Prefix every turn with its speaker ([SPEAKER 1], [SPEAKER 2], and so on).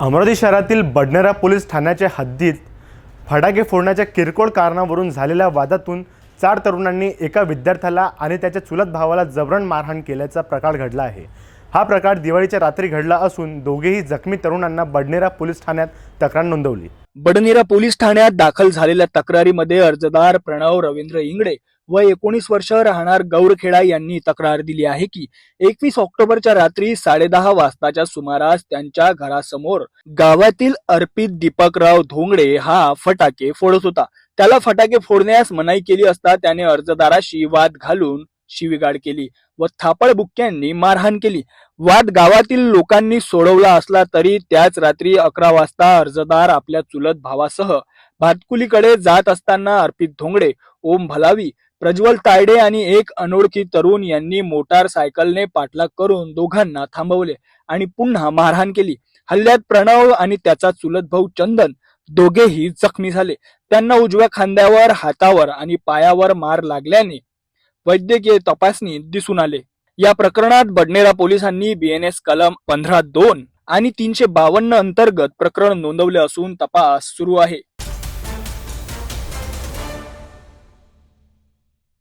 [SPEAKER 1] अमरावती शहरातील बडनेरा पोलीस ठाण्याच्या हद्दीत फटाके फोडण्याच्या किरकोळ कारणावरून झालेल्या वादातून चार तरुणांनी एका विद्यार्थ्याला आणि त्याच्या चुलत भावाला जबरण मारहाण केल्याचा प्रकार घडला आहे. हा प्रकार दिवाळीच्या रात्री घडला असून दोघेही जखमी तरुणांना बडनेरा पोलीस ठाण्यात तक्रार नोंदवली.
[SPEAKER 2] बडनेरा पोलीस ठाण्यात दाखल झालेल्या तक्रारीमध्ये अर्जदार प्रणव रवींद्र इंगडे व एकोणीस वर्ष राहणार गौरखेडा यांनी तक्रार दिली आहे की एकवीस ऑक्टोबरच्या रात्री साडेदहा वाजताच्या सुमारास त्यांच्या घरासमोर गावातील अर्पित दीपकराव धोंगडे हा फटाके फोडत होता. त्याला फटाके फोडण्यास मनाई केली असता त्याने अर्जदाराशी वाद घालून शिवीगाड केली व थापळ बुक्क्यांनी मारहाण केली. वाद गावातील लोकांनी सोडवला असला तरी त्याच रात्री अकरा वाजता अर्जदार आपल्या चुलत भावासह भातकुलीकडे जात असताना अर्पित धोंगडे ओम भलावी प्रज्वल तायडे आणि एक अनोळखी तरुण यांनी मोटार सायकलने पाठलाग करून दोघांना थांबवले आणि पुन्हा मारहाण केली. हल्ल्यात प्रणव आणि त्याचा चुलत भाऊ चंदन दोघेही जखमी झाले. त्यांना उजव्या खांद्यावर हातावर आणि पायावर मार लागल्याने वैद्यकीय तपासणी दिसून आले. या प्रकरणात बडनेरा पोलिसांनी बीएनएस कलम पंधरा दोन आणि तीनशे बावन्न अंतर्गत प्रकरण नोंदवले असून तपास सुरू आहे.